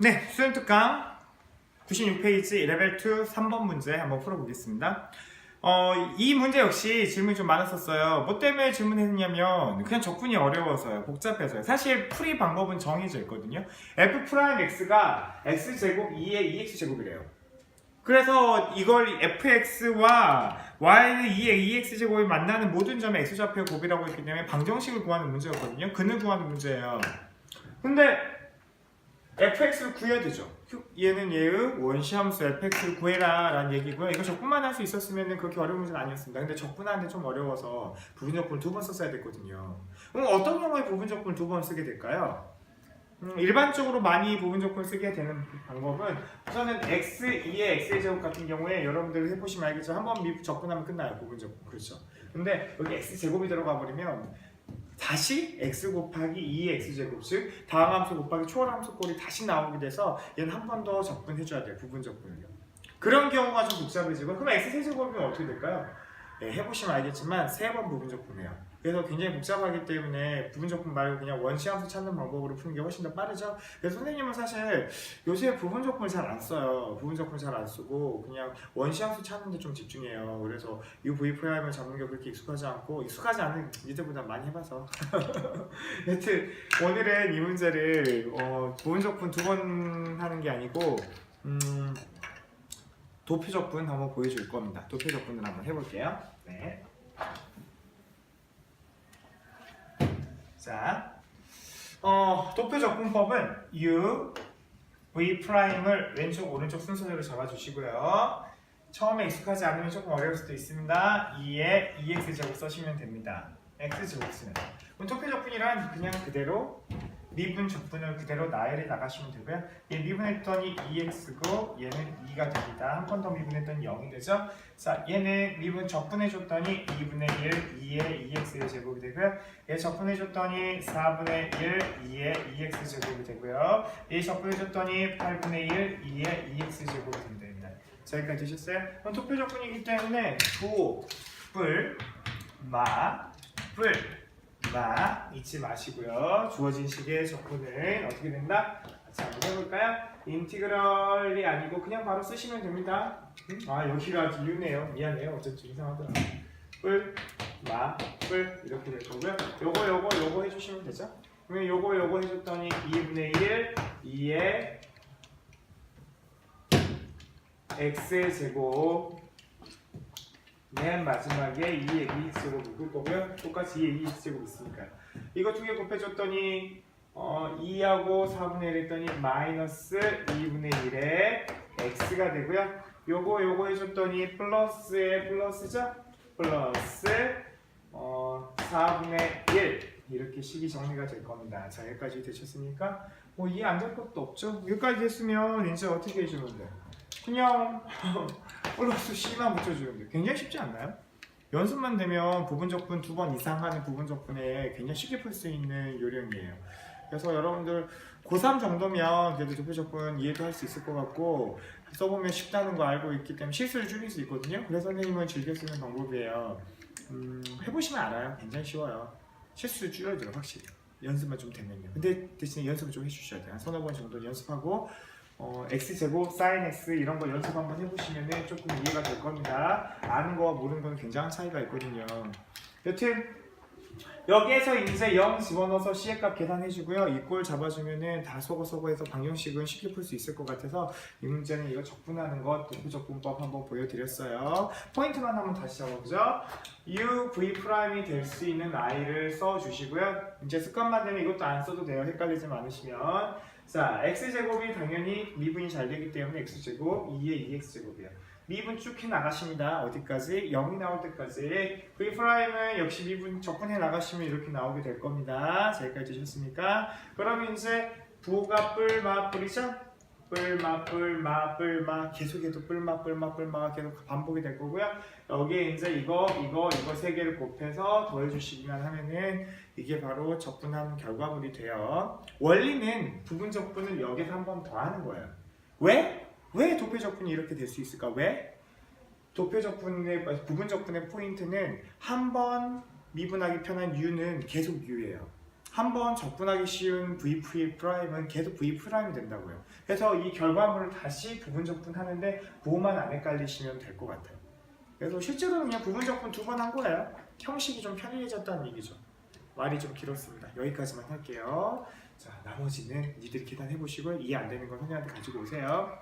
네, 수능 특강 96페이지 레벨 2 3번 문제 한번 풀어보겠습니다. 어, 이 문제 역시 질문이 좀 많았었어요. 뭐 때문에 질문했냐면 그냥 적분이 어려워서요. 복잡해서요. 사실 풀이 방법은 정해져 있거든요. f 프라임 x가 x 제곱 2의 2x 제곱이래요. 그래서 이걸 fx와 y는 2의 2x 제곱이 만나는 모든 점의 x좌표의 곱이라고 했기 때문에 방정식을 구하는 문제였거든요. 근을 구하는 문제예요. 근데 fx를 구해야 되죠. 얘는 얘의 원시함수 fx를 구해라 라는 얘기고요. 이거 적분만 할 수 있었으면 그렇게 어려운 문제는 아니었습니다. 근데 적분하는데 좀 어려워서 부분 적분을 두 번 썼어야 됐거든요. 그럼 어떤 경우에 부분 적분을 두 번 쓰게 될까요? 음, 일반적으로 많이 부분적분을 쓰게 되는 방법은 우선은 x 2의 x의 제곱 같은 경우에 여러분들 해보시면 알겠죠. 한번 미 적분하면 끝나요. 부분적분. 그렇죠. 근데 여기 x 제곱이 들어가 버리면 다시 x 곱하기 2의 x제곱 즉 다음 함수 곱하기 초월 함수 꼴이 다시 나오게 돼서 얘는 한 번더 적분해줘야 돼요 부분 적분을요 그런 경우가 좀 복잡해지고 그럼 x 세제곱이면 어떻게 될까요? 네, 해보시면 알겠지만 세 번 부분 적 분해요. 그래서 굉장히 복잡하기 때문에 부분 적분 말고 그냥 원시 함수 찾는 방법으로 푸는 게 훨씬 더 빠르죠? 그래서 선생님은 사실 요새 부분 적분을 잘 안 써요. 부분 적분 잘 안 쓰고 그냥 원시 함수 찾는 데 좀 집중해요. 그래서 이 V 프라임을 잡는 게 그렇게 익숙하지 않고 익숙하지 않은 이들보다 많이 해봐서. 여튼 오늘은 이 문제를 어, 부분적분 두 번 하는 게 아니고 음, 도표 적분 한번 보여줄 겁니다. 도표 적분을 한번 해볼게요. 네. 자, 어, 도표 적분법은 U, V 프라임을 왼쪽 오른쪽 순서대로 잡아주시고요. 처음에 익숙하지 않으면 조금 어려울 수도 있습니다. 2에 2x 제곱 써시면 됩니다. x 제곱 쓰면. 그럼 도표 적분이란 그냥 그대로 미분 적분을 그대로 나열해 나가시면 되고요. 얘 미분했더니 2x고 얘는 2가 됩니다. 한 번 더 미분했더니 0이 되죠. 자, 얘는 미분 적분해줬더니 2분의 1, 2의 2x의 제곱이 되고요. 얘 적분해줬더니 4분의 1, 2의 2x 제곱이 되고요. 얘 적분해줬더니 8분의 1, 2의 2x 제곱이 됩니다. 자, 여기까지 되셨어요? 그럼 도표 적분이기 때문에 도, 뿔, 마, 뿔, 마 잊지 마시고요. 주어진 식의 적분은 어떻게 된다? 같이 한번 해볼까요? 인티그럴이 아니고 그냥 바로 쓰시면 됩니다. 음? 아 여기가 유네요. 미안해요. 어쩐지 이상하더라. 뿔, 마, 뿔 이렇게 될 거고요. 요거 요거 요거 해주시면 되죠. 그러면 요거 요거 해줬더니 2분의 1, 2의 x의 제곱 맨 마지막에 2의 2x제곱 묶을 거고요. 똑같이 2의 2x제곱 있으니까요. 이거 두 개 곱해줬더니 어, 2하고 4분의 1 했더니 마이너스 2분의 1에 x가 되고요. 요거 요거 해줬더니 플러스에 플러스죠? 플러스 어, 4분의 1 이렇게 식이 정리가 될 겁니다. 자 여기까지 되셨습니까? 뭐 이해 안 될 것도 없죠? 여기까지 했으면 이제 어떻게 해주면 돼요? 그냥 플러스 C만 붙여주는데 굉장히 쉽지 않나요? 연습만 되면 부분 적분 두 번 이상 하는 부분 적분에 굉장히 쉽게 풀 수 있는 요령이에요. 그래서 여러분들 고3 정도면 그래도 도표적분 이해도 할 수 있을 것 같고 써보면 쉽다는 거 알고 있기 때문에 실수를 줄일 수 있거든요. 그래서 선생님은 즐겨 쓰는 방법이에요. 음, 해보시면 알아요. 굉장히 쉬워요. 실수를 줄여줘요, 확실히. 연습만 좀 되면요. 근데 대신에 연습을 좀 해주셔야 돼요. 한 서너 번 정도 연습하고 어, x제곱, sin x 이런 거 연습 한번 해보시면 조금 이해가 될 겁니다. 아는 거와 모르는 거는 굉장한 차이가 있거든요. 여튼 여기에서 이제 0 집어넣어서 C의 값 계산해주고요. 이꼴 잡아주면은 다 소거소거해서 방정식은 쉽게 풀 수 있을 것 같아서 이 문제는 이거 적분하는 것, 도표적분법 한번 보여드렸어요. 포인트만 한번 다시 잡아보죠. U, V 프라임이 될 수 있는 I를 써주시고요. 이제 습관만 되면 이것도 안 써도 돼요. 헷갈리지 않으시면. 자, x제곱이 당연히 미분이 잘 되기 때문에 x제곱 2의 2x제곱이에요. 미분 쭉 해 나가십니다. 어디까지? 0이 나올 때까지. V 프라임은 역시 미분 적분해 나가시면 이렇게 나오게 될 겁니다. 자, 여기까지 되셨습니까? 그러면 이제 부가 뿔 마 뿔이죠? 뿔마 뿔마 뿔마 계속해도 뿔마 뿔마 뿔마가 계속 반복이 될 거고요. 여기에 이제 이거 이거 이거 세 개를 곱해서 더해주시기만 하면은 이게 바로 적분한 결과물이 돼요. 원리는 부분 적분을 여기서 한 번 더 하는 거예요. 왜? 왜 도표 적분이 이렇게 될 수 있을까? 왜? 도표 적분의 부분 적분의 포인트는 한 번 미분하기 편한 u는 계속 u예요. 한번 접근하기 쉬운 V 프라임은 계속 V 프라임이 된다고요. 그래서 이 결과물을 다시 부분 접근하는데 그것만 안 헷갈리시면 될 것 같아요. 그래서 실제로는 그냥 부분 접근 두번 한 거예요. 형식이 좀 편리해졌다는 얘기죠. 말이 좀 길었습니다. 여기까지만 할게요. 자, 나머지는 니들이 계산해 보시고 이해 안 되는 건 선생님한테 가지고 오세요.